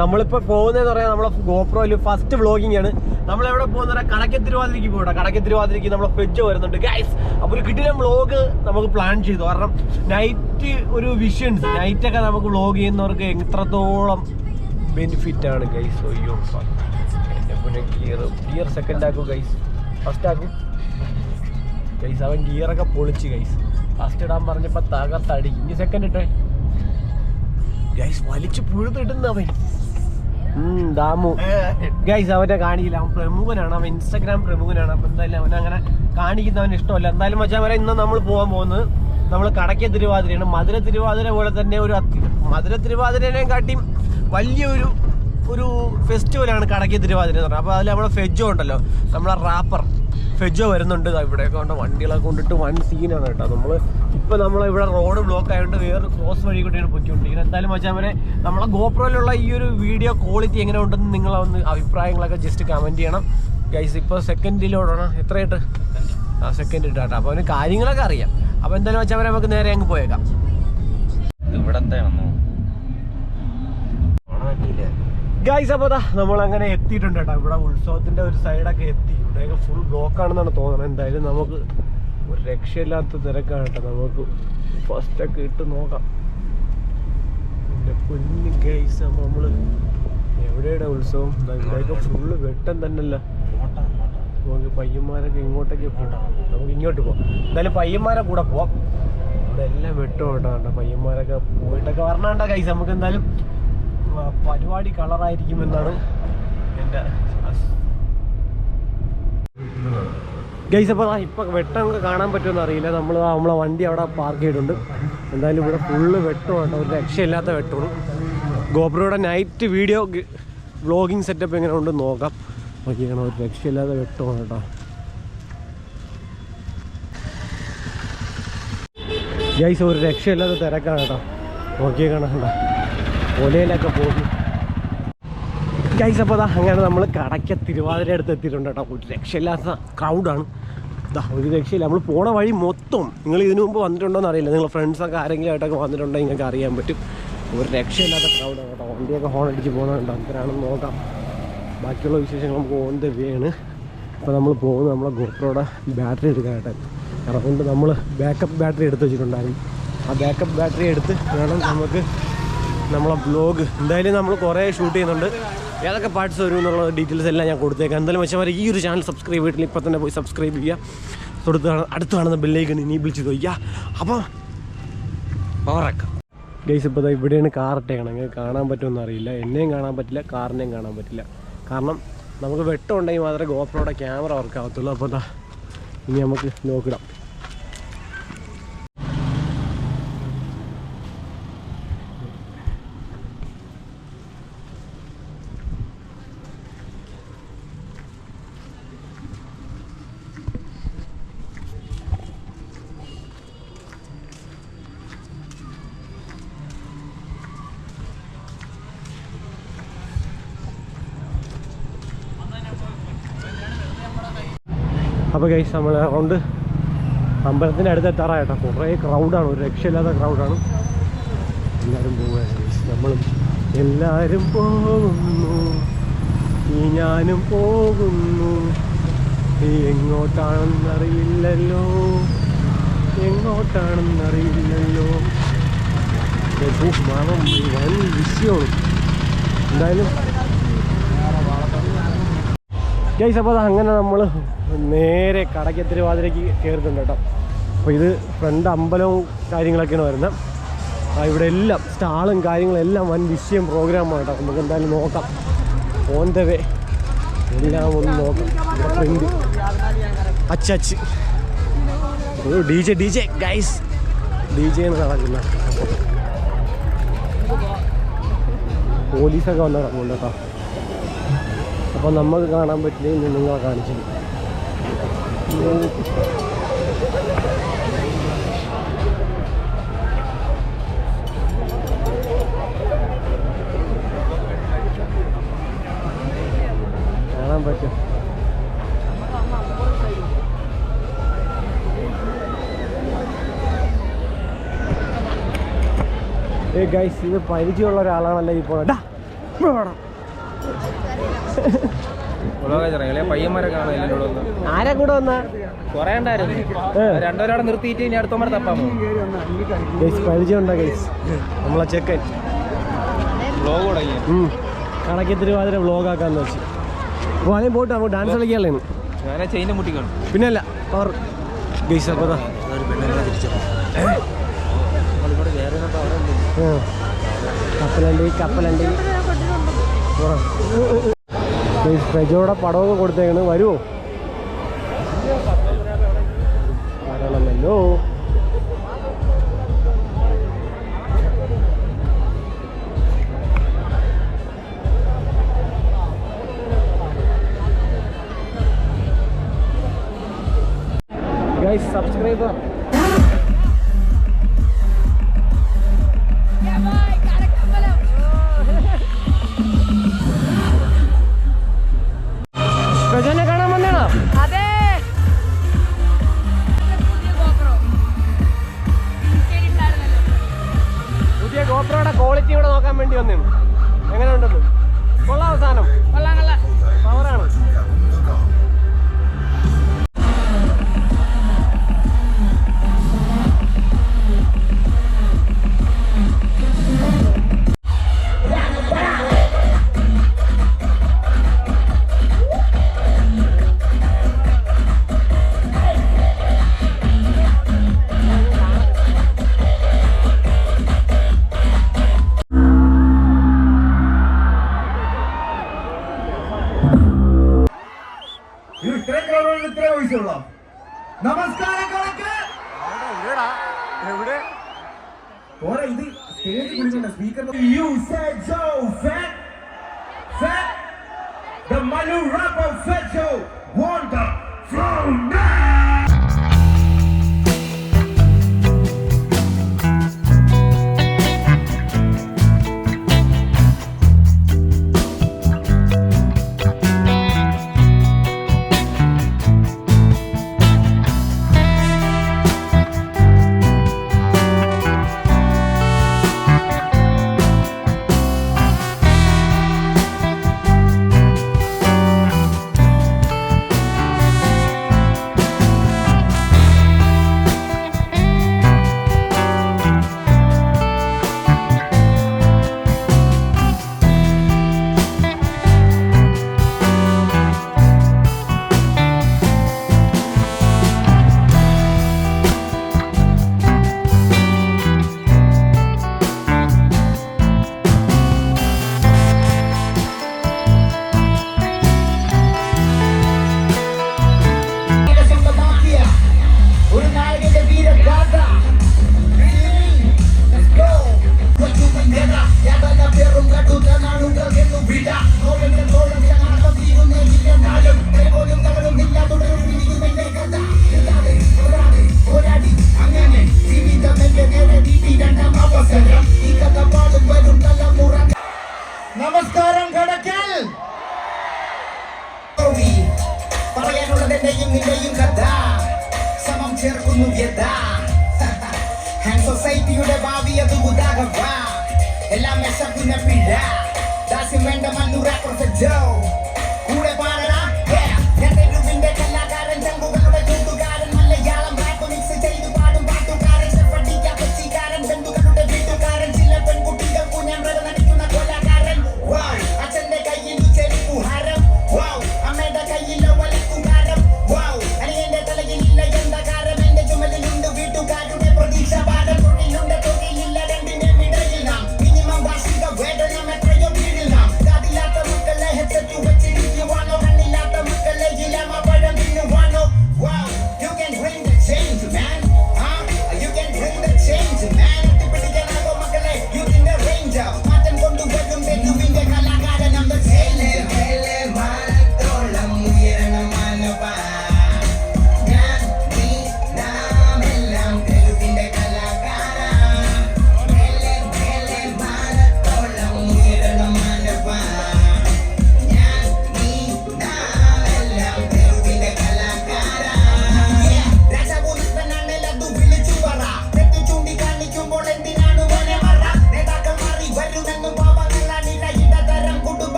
നമ്മളിപ്പോ പോകുന്നതെന്ന് പറയാൻ നമ്മളെ ഗോപ്രോയിൽ ഫസ്റ്റ് വ്ളോഗിംഗ് ആണ്. നമ്മൾ എവിടെ പോകുന്ന കടക്കെ തിരുവാതിരക്ക് പോകട്ടെ കടക്കെ തിരുവാതിരക്ക് നമ്മളെ ഫ്രിഡ്ജ് വരുന്നുണ്ട്. ഗൈസ് അപ്പൊ ഒരു കിട്ടിയ വ്ളോഗ് നമുക്ക് പ്ലാൻ ചെയ്തു. കാരണം നൈറ്റ് ഒരു വിഷൻസ് നൈറ്റ് ഒക്കെ നമുക്ക് വ്ളോഗ് ചെയ്യുന്നവർക്ക് എത്രത്തോളം ബെനിഫിറ്റ് ആണ് ഗൈസ് അയ്യോ പിന്നെ ഗിയർ ഗിയർ സെക്കൻഡ് ആക്കും ഗൈസ് ഫസ്റ്റ് ആക്കും. ഗൈസ് അവൻ ഗിയറൊക്കെ പൊളിച്ച് ഗൈസ് ഫസ്റ്റ് ഇടാൻ പറഞ്ഞപ്പോ തകർത്തടി ഇനി സെക്കൻഡ് ഇട്ടേ. ഗൈസ് വലിച്ചു പുഴുതിടുന്ന അവൻ. ദാമു. ഗൈസ് അവനെ കാണിക്കില്ല അവൻ പ്രമുഖനാണ്. അവൻ ഇൻസ്റ്റാഗ്രാം പ്രമുഖനാണ്. അപ്പൊ എന്തായാലും അവൻ അങ്ങനെ കാണിക്കുന്നവൻ ഇഷ്ടമല്ല. എന്തായാലും മച്ചാൻ വരെ ഇന്ന് നമ്മൾ പോകാൻ പോകുന്നത് നമ്മൾ കടക്ക തിരുവാതിരയാണ്. മധുര തിരുവാതിര പോലെ തന്നെ ഒരു അത്തി- മധുര തിരുവാതിരനെ കാട്ടിയും വലിയൊരു ഒരു ഫെസ്റ്റിവലാണ് കടക്കിയ തിരുവാതിര എന്ന് പറഞ്ഞാൽ അപ്പോൾ അതിൽ നമ്മളെ ഫെജോ ഉണ്ടല്ലോ. നമ്മളെ റാപ്പർ ഫെജോ വരുന്നുണ്ട് ഇവിടെയൊക്കെ കൊണ്ട് വണ്ടികളൊക്കെ കൊണ്ടിട്ട് വൺ സീനാണ് കേട്ടോ. നമ്മൾ ഇപ്പം നമ്മൾ ഇവിടെ റോഡ് ബ്ലോക്ക് ആയതുകൊണ്ട് വേറൊരു ക്രോസ് വഴി കൂടിയാണ് പൊയ്ക്കൊണ്ടിരിക്കുന്നത് എന്തായാലും വെച്ചാൽ വരെ നമ്മളെ ഗോപ്രോയിലുള്ള ഈ ഒരു വീഡിയോ ക്വാളിറ്റി എങ്ങനെ ഉണ്ടെന്ന് നിങ്ങളൊന്ന് അഭിപ്രായങ്ങളൊക്കെ ജസ്റ്റ് കമന്റ് ചെയ്യണം. ഗൈസ് ഇപ്പോൾ സെക്കൻഡിലോടാണ് എത്രയായിട്ട്? ആ സെക്കൻഡ് ഇട്ടാട്ടോ അപ്പോൾ അവന് കാര്യങ്ങളൊക്കെ അറിയാം. അപ്പോൾ എന്തായാലും വെച്ചാൽ നമുക്ക് നേരെ അങ്ങ് പോയേക്കാം. ഇവിടത്തെ ഗൈസ് അപ്പോൾ അതാ നമ്മൾ അങ്ങനെ എത്തിയിട്ടുണ്ട് കേട്ടോ. ഇവിടെ ഉത്സവത്തിന്റെ ഒരു സൈഡൊക്കെ എത്തി. ഇവിടെയൊക്കെ ഫുൾ ബ്ലോക്ക് ആണെന്നാണ് തോന്നുന്നത്. എന്തായാലും നമുക്ക് ഒരു രക്ഷയില്ലാത്ത തിരക്കാണ് കേട്ടോ നമുക്ക്. ഫസ്റ്റൊക്കെ ഇട്ട് നോക്കാം. എന്റെ കുഞ്ഞു ഗൈസ് നമ്മൾ എവിടെയുടെ ഉത്സവം? ഇവിടെയൊക്കെ ഫുള്ള് വെട്ടം തന്നെയല്ല? നമുക്ക് പയ്യന്മാരൊക്കെ ഇങ്ങോട്ടേക്ക് പോകണം നമുക്ക് ഇങ്ങോട്ട് പോകാം എന്തായാലും പയ്യന്മാരെ കൂടെ പോവാം. ഇവിടെ എല്ലാം വെട്ടം കേട്ടോ പയ്യന്മാരൊക്കെ പോയിട്ടൊക്കെ വരണണ്ട ഗൈസ് നമുക്ക് എന്തായാലും പരിപാടി കളറായിരിക്കുമെന്നാണ് എന്റെ ഗൈസ് അപ്പോൾ ഇപ്പം വെട്ടം കാണാൻ പറ്റുമെന്ന് അറിയില്ല. നമ്മൾ നമ്മളെ വണ്ടി അവിടെ പാർക്ക് ചെയ്തിട്ടുണ്ട്. എന്തായാലും ഇവിടെ ഫുള്ള് വെട്ടമാണ് ഒരു രക്ഷയില്ലാത്ത വെട്ടമാണ്. ഗോപ്രോയുടെ നൈറ്റ് വീഡിയോ വ്ളോഗിങ് സെറ്റപ്പ് എങ്ങനെ ഉണ്ട് നോക്കാം. നോക്കിയാണ് ഒരു രക്ഷയില്ലാത്ത വെട്ടമാണ് കേട്ടോ. ഗൈസ് ഒരു രക്ഷയില്ലാത്ത തിരക്കാണ് കേട്ടോ. നോക്കിയേ കാണണ്ട ഒലയിലൊക്കെ പോകുന്നു. ഗൈസ് അപ്പോൾ അതാ അങ്ങനെ നമ്മൾ കടയ്ക്ക തിരുവാതിര അടുത്ത് എത്തിയിട്ടുണ്ട് കേട്ടോ. ഒരു രക്ഷയില്ലാത്ത ക്രൗഡാണ് ഇതാ ഒരു രക്ഷയില്ല. നമ്മൾ പോണ വഴി മൊത്തം നിങ്ങൾ ഇതിനു മുമ്പ് വന്നിട്ടുണ്ടോ അറിയില്ല. നിങ്ങൾ ഫ്രണ്ട്സൊക്കെ ആരെങ്കിലും ആയിട്ടൊക്കെ വന്നിട്ടുണ്ടെങ്കിൽ നിങ്ങൾക്ക് അറിയാൻ പറ്റും. ഒരു രക്ഷയില്ലാത്ത ക്രൗഡാണ് കേട്ടോ. വണ്ടിയൊക്കെ ഹോൺ അടിച്ച് പോകുന്നുണ്ട് അന്തരാണെന്ന് നോക്കാം. ബാക്കിയുള്ള വിശേഷങ്ങൾ നമുക്ക് ഓൺ ദ വേ ആണ്. അപ്പോൾ നമ്മൾ പോകുന്നത് നമ്മളെ ഗോപ്രോയുടെ ബാറ്ററി എടുക്കാനായിട്ട് അതുകൊണ്ട് നമ്മൾ ബാക്കപ്പ് ബാറ്ററി എടുത്ത് വെച്ചിട്ടുണ്ടായിരുന്നു. ആ ബാക്കപ്പ് ബാറ്ററി എടുത്ത് വേണം നമുക്ക് നമ്മളെ ബ്ലോഗ് എന്തായാലും നമ്മൾ കുറേ ഷൂട്ട് ചെയ്യുന്നുണ്ട്. ഏതൊക്കെ പാർട്സ് വരും എന്നുള്ള ഡീറ്റെയിൽസ് എല്ലാം ഞാൻ കൊടുത്തേക്കാം. എന്തായാലും വെച്ചാൽ ഈ ഒരു ചാനൽ സബ്സ്ക്രൈബ് ചെയ്തിട്ടില്ല ഇപ്പോൾ തന്നെ പോയി സബ്സ്ക്രൈബ് ചെയ്യുക. തൊടുത്ത് അടുത്ത് കാണുന്ന ബില്ലേക്ക് ഇനി വിളിച്ച് തോയ്ക്കുക അപ്പോൾ പവറാക്കാം ഗൈസ് ഇപ്പോൾ ഇതാ ഇവിടെയാണ് കാർ ഇട്ടേക്കണം അങ്ങനെ കാണാൻ പറ്റുമെന്ന് അറിയില്ല. എന്നെയും കാണാൻ പറ്റില്ല കാറിനെയും കാണാൻ പറ്റില്ല. കാരണം നമുക്ക് വെട്ടം ഉണ്ടെങ്കിൽ മാത്രമേ ഗോപ്രോയുടെ ക്യാമറ വർക്ക് ആവത്തുള്ളൂ. അപ്പോൾ ഇനി നമുക്ക് നോക്കിടാം. അപ്പോൾ ഗൈസ് നമ്മൾ അറൗണ്ട് അമ്പലത്തിന്റെ അടുത്ത് എത്താറായിട്ടോ. കുറേ ക്രൗഡാണ് ഒരു രക്ഷയില്ലാത്ത ക്രൗഡാണ് എല്ലാവരും പോവുകയാണ് നമ്മളും എല്ലാവരും പോകുന്നു. ഈ ഞാനും പോകുന്നു. നീ എങ്ങോട്ടാണെന്നറിയില്ലല്ലോ. എങ്ങോട്ടാണെന്നറിയില്ലല്ലോ. മാമം ഈ വൻ വിഷയമാണ്. എന്തായാലും ഗൈസ് അപ്പോൾ അങ്ങനെ നമ്മൾ നേരെ കടയ്ക്ക് വാതിലേക്ക് കയറുന്നുണ്ട് കേട്ടോ. അപ്പോൾ ഇത് ഫ്രണ്ട് അമ്പലവും കാര്യങ്ങളൊക്കെയാണ് വരുന്നത്. ഇവിടെ എല്ലാം സ്റ്റാളും കാര്യങ്ങളെല്ലാം വൻ വിഷയം പ്രോഗ്രാമാണ് കേട്ടോ. നമുക്ക് എന്തായാലും നോക്കാം. ഓൺ ദ എല്ലാം ഒന്ന് നോക്കാം. ഇവിടെ അച്ച് D J D J guys D J എന്ന് നടക്കുന്ന പോലീസൊക്കെ വന്നിറങ്ങുന്നുണ്ട് കേട്ടോ. അപ്പോൾ നമുക്ക് കാണാൻ പറ്റില്ല ഇന്ന് നിങ്ങളെ കാണിച്ചത് കാണാൻ പറ്റും. ഏ ഗൈസ് ഇത് പരിചയമുള്ള ഒരാളാണല്ലേ ഈ പോകണ്ട വേണം. ആരാ കൂടെ വന്ന? നിർത്തിയിട്ട് വ്ലോഗ് ആക്കാന്ന് അപ്പോൾ ആദ്യം പോയിട്ട് അങ്ങോട്ട് ഡാൻസ് കളിക്കാല്ലേ ഞാൻ ചെയിന്റെ മുട്ടിക്കാണ് അപ്പോൾ പ്രജോടെ പടവൊക്കെ കൊടുത്തേക്കണ്. വരുമോ വരണമല്ലോ. സബ്സ്ക്രൈബർ അതെ. പുതിയ ഗോപ്രോയുടെ ക്വാളിറ്റി ഇവിടെ നോക്കാൻ വേണ്ടി വന്നിരുന്നു. എങ്ങനെ ഉണ്ടെന്ന് കൊള്ളാം സാധനം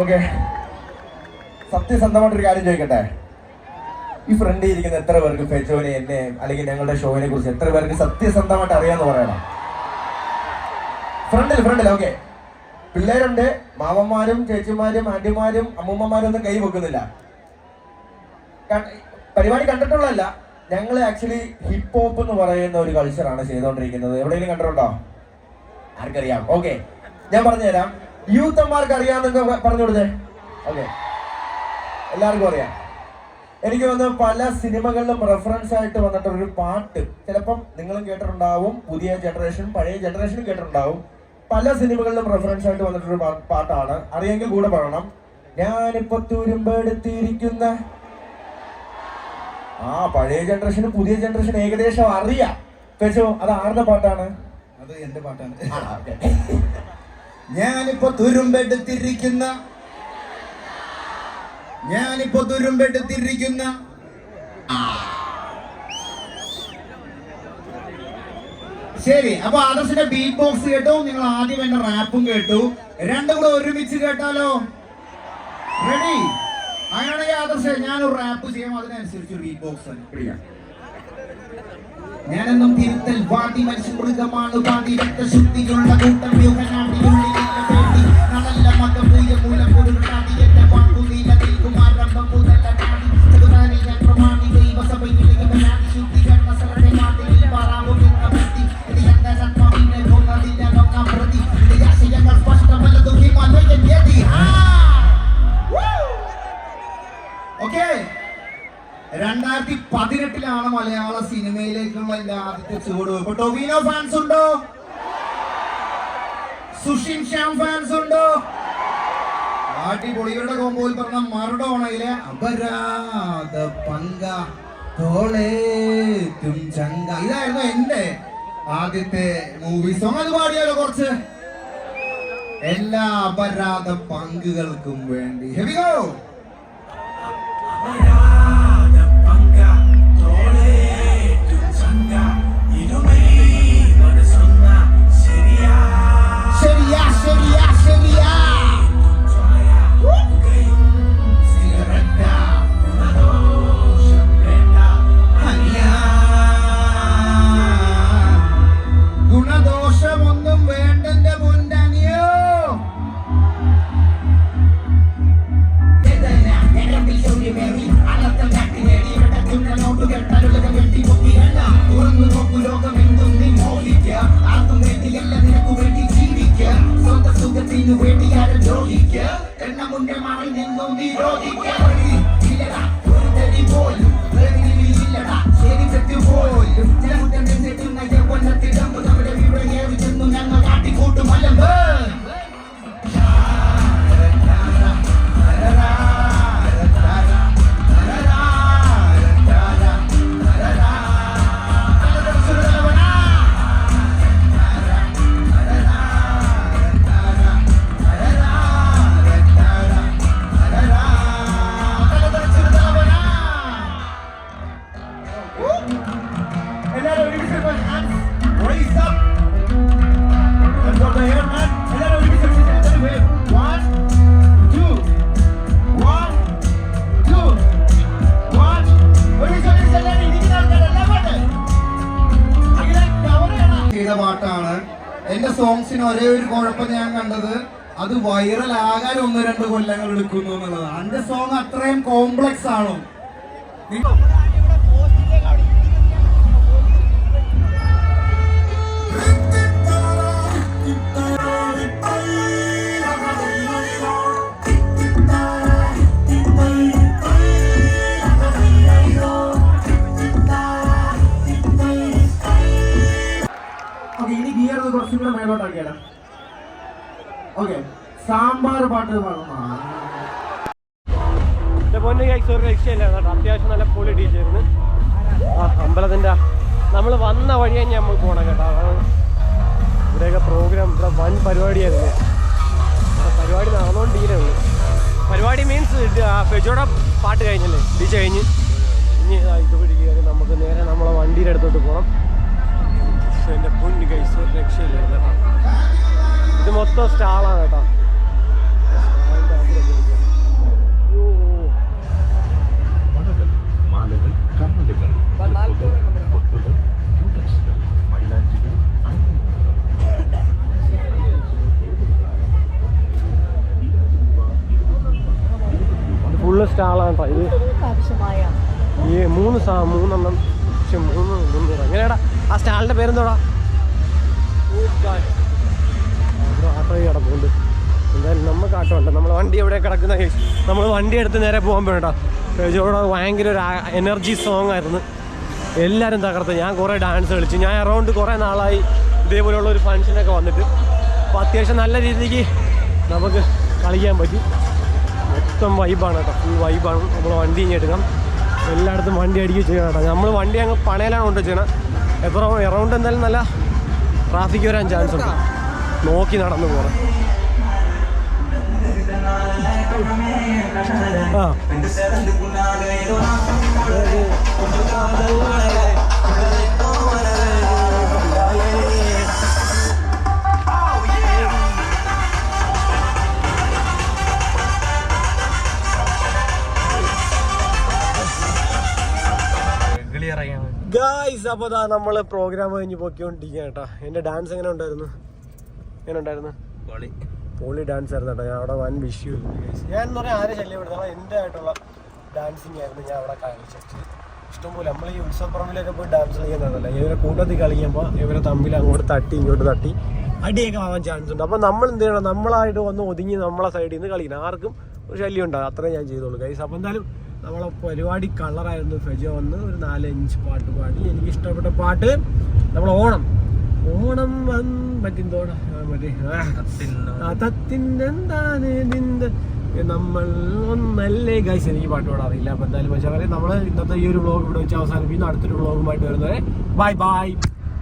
ഓക്കെ സത്യസന്ധമായിട്ടൊരു കാര്യം ചോദിക്കട്ടെ? ഈ ഫ്രണ്ടിൽ ഇരിക്കുന്ന എത്ര പേർക്ക് ഫെജോനെ എന്നെ അല്ലെങ്കിൽ ഞങ്ങളുടെ ഷോയിനെ കുറിച്ച് എത്ര പേർക്ക് സത്യസന്ധമായിട്ട് അറിയാന്ന് പറയണം? ഫ്രണ്ടിൽ ഫ്രണ്ടിൽ ഓക്കെ പിള്ളേരുണ്ട് മാമന്മാരും ചേച്ചിമാരും ആന്റിമാരും അമ്മൂമ്മമാരും ഒന്നും കൈ വെക്കുന്നില്ല. പരിപാടി കണ്ടിട്ടുള്ളതല്ല. ഞങ്ങൾ ആക്ച്വലി ഹിപ്പ് ഹോപ്പ് എന്ന് പറയുന്ന ഒരു കൾച്ചറാണ് ചെയ്തുകൊണ്ടിരിക്കുന്നത്. എവിടെയെങ്കിലും കണ്ടിട്ടുണ്ടോ? ആർക്കറിയാം. ഓക്കെ ഞാൻ പറഞ്ഞുതരാം. യൂത്തന്മാർക്ക് അറിയാമെന്നൊക്കെ പറഞ്ഞു കൊടുത്തേ. ഓക്കെ. എല്ലാവർക്കും അറിയാം. എനിക്ക് വന്ന് പല സിനിമകളിലും റെഫറൻസ് ആയിട്ട് വന്നിട്ടുള്ള ഒരു പാട്ട്. ചിലപ്പം നിങ്ങളും കേട്ടിട്ടുണ്ടാവും പുതിയ ജനറേഷൻ പഴയ ജനറേഷനും കേട്ടിട്ടുണ്ടാവും. പല സിനിമകളിലും റെഫറൻസ് ആയിട്ട് വന്നിട്ടൊരു ഒരു പാട്ടാണ്. അറിയെങ്കിൽ കൂടെ പറയണം. ഞാനിപ്പോ തുരുമ്പെടുത്തിരിക്കുന്ന ആ പഴയ ജനറേഷനും പുതിയ ജനറേഷൻ ഏകദേശം അറിയാം. പക്ഷോ അത് ആരുടെ പാട്ടാണ്? അത് എന്റെ പാട്ടാണ്. ഞാനിപ്പോ തുരുമ്പെടുത്തിരിക്കുന്ന ഞാനിപ്പോ തുരുമ്പെടുത്തിരിക്കുന്ന. ശരി അപ്പൊ ആദർശിന്റെ ബീറ്റ് ബോക്സ് കേട്ടു. നിങ്ങൾ ആദ്യം എന്റെ റാപ്പും കേട്ടു. രണ്ടും കൂടെ ഒരുമിച്ച് കേട്ടാലോ? റെഡി അങ്ങനെയാണെങ്കിൽ ആദർശ ഞാനൊരു റാപ്പ് ചെയ്യാം. അതിനനുസരിച്ച് ബീറ്റ് ബോക്സ് ഞാനെന്നും തിരുത്തൽ വാടി മനുഷ്യ മൃഗമാണ്. പാട്ടി രക്തശുദ്ധിയുള്ള കൂട്ടം രണ്ടായിരത്തി പതിനെട്ടിലാണ് മലയാള സിനിമയിലേക്കുള്ള എന്റെ ആദ്യത്തെ ചുവടുവെപ്പ് ടൊവിനോ ഫാൻസ് ഉണ്ടോ? സുഷിൻ ശ്യാം ഫാൻസ് ഉണ്ടോ? അടിപൊളിയുടെ കോമ്പോയിൽ പറഞ്ഞ മറുടോണയിലെ അപരാധ പങ്ക തോളേറ്റും ചങ്ക. ഇതായിരുന്നു എന്റെ ആദ്യത്തെ മൂവി സോങ് അത് പാടിയാലോ കുറച്ച്? എല്ലാ അപരാധ പങ്കുകൾക്കും വേണ്ടി. ഹെവിഗോ ശരിയാ എന്റെ സോങ്സിന് ഒരേ ഒരു കുഴപ്പം ഞാൻ കണ്ടത് അത് വൈറൽ ആകാൻ ഒന്ന് രണ്ട് കൊല്ലങ്ങൾ എടുക്കുന്നു എന്നുള്ളതാണ്. എന്റെ സോങ് അത്രയും കോംപ്ലക്സ് ആണോ? ഗിയർ കുറച്ചും കൂടെ മേലോട്ടാക്കിയാലോ ഓക്കെ സാമ്പാർ പാട്ട് അത്യാവശ്യം നല്ല പൊളി ടീച്ചായിരുന്നു ആ അമ്പലത്തിന്റെ നമ്മൾ വന്ന വഴി തന്നെ നമ്മൾ പോകണം കേട്ടോ. ഇവിടെയൊക്കെ പ്രോഗ്രാം ഇവിടെ വൻ പരിപാടിയായിരുന്നു. പരിപാടി നടന്നുകൊണ്ടിരിക്കുന്നേ ഉള്ളൂ പരിപാടി മീൻസ് ഫെജോടെ പാട്ട് കഴിഞ്ഞല്ലേ? ടീച്ച് കഴിഞ്ഞ്. ഇനി ഇത് ഇതുവഴി നമുക്ക് നേരെ നമ്മളെ വണ്ടിയുടെ അടുത്തോട്ട് പോകണം പക്ഷെ എന്റെ പൊന്ന് കൈസ് ഒരു രക്ഷയില്ലായിരുന്നു കേട്ടോ. ഇത് മൊത്തം സ്റ്റാളാണ് കേട്ടോ. ഫുള്ള് സ്റ്റാളാണ് കേട്ടോ ഇത്. ഈ മൂന്ന് സാ മൂന്നെണ്ണം പക്ഷെ മൂന്ന് മൂന്ന് അങ്ങനെയാടാ. ആ സ്റ്റാളിന്റെ പേരെന്തോടാ? നമുക്ക് ആട്ടോ ഉണ്ട്. നമ്മൾ വണ്ടി എവിടെ കിടക്കുന്ന നമ്മൾ വണ്ടി എടുത്ത് നേരെ പോകാൻ വേണ്ട പേജോടെ ഭയങ്കര ഒരു എനർജി സോങ് ആയിരുന്നു. എല്ലാവരും തകർത്ത്. ഞാൻ കുറേ ഡാൻസ് കളിച്ചു. ഞാൻ അറൗണ്ട് കുറേ നാളായി ഇതേപോലെയുള്ള ഒരു ഫങ്ഷനൊക്കെ വന്നിട്ട്. അപ്പോൾ അത്യാവശ്യം നല്ല രീതിക്ക് നമുക്ക് കളിക്കാൻ പറ്റി. മൊത്തം വൈബാണ് കേട്ടോ. ഫുൾ വൈബാണ് നമ്മൾ വണ്ടി ഇനി എടുക്കാം എല്ലായിടത്തും വണ്ടി അടിക്കുകയും ചെയ്യണം കേട്ടോ. നമ്മൾ വണ്ടി അങ്ങ് പണയിലാണ് കൊണ്ട് ചെയ്യണം എത്ര എറൗണ്ട് എന്തായാലും നല്ല ട്രാഫിക് വരാൻ ചാൻസ് ഉണ്ട്. നോക്കി നടന്നു പോകണം ആ. ഗായ്സ് അപ്പോൾ നമ്മൾ പ്രോഗ്രാം കഴിഞ്ഞ് പൊക്കിക്കൊണ്ടിരിക്കുക കേട്ടോ. എന്റെ ഡാൻസ് എങ്ങനെ ഉണ്ടായിരുന്നു? എങ്ങനെ ഉണ്ടായിരുന്നു? പൊളി. പൊളി ഡാൻസ് ആയിരുന്നു കേട്ടോ. ഞാൻ അവിടെ വൻ വിഷു ഞാൻ എന്ന് പറഞ്ഞാൽ ആരെ ശല്യപ്പെടുത്തണം എന്റെ ആയിട്ടുള്ള ഡാൻസിങ് ആയിരുന്നു ഞാൻ അവിടെ കാണിച്ചത്. ഇഷ്ടംപോലെ നമ്മൾ ഈ ഉത്സവപ്പുറമിലൊക്കെ പോയി ഡാൻസ് കളിക്കുന്നതല്ല ഇവരെ കൂട്ടത്തിൽ കളിക്കുമ്പോൾ ഇവരെ തമ്മിൽ അങ്ങോട്ട് തട്ടി ഇങ്ങോട്ട് തട്ടി അടിയൊക്കെ ആവാൻ ചാൻസ് ഉണ്ട്. അപ്പോൾ നമ്മൾ എന്ത് ചെയ്യണം? നമ്മളായിട്ട് വന്ന് ഒതുങ്ങി നമ്മളെ സൈഡിൽ നിന്ന് കളിക്കണം. ആർക്കും ഒരു ശല്യം ഉണ്ടാകും അത്രേ ഞാൻ ചെയ്തോളൂ ഗൈസ് അപ്പോൾ എന്തായാലും നമ്മളെ പരിപാടി കളറായിരുന്നു ഫെജോ വന്ന് ഒരു നാലഞ്ച് പാട്ട് പാടി. എനിക്ക് ഇഷ്ടപ്പെട്ട പാട്ട് നമ്മൾ ഓണം. ഓണം വന്ന് മറ്റെന്തോടാ ആ, മറ്റേ ആ, തത്തിനെന്താണ് നിന്റെ? നമ്മൾ ഒന്നല്ലേ? ഗൈസ് എനിക്ക് പാട്ട് പാടാൻ അറിയില്ല. എന്തായാലും പക്ഷേ നമ്മൾ ഇന്നത്തെ ഈ ഒരു വ്ളോഗ് ഇവിടെ വെച്ച് അവസാനിപ്പിക്കുന്നു. അടുത്തൊരു വ്ളോഗുമായിട്ട് വരുന്നവരെ ബൈ ബൈ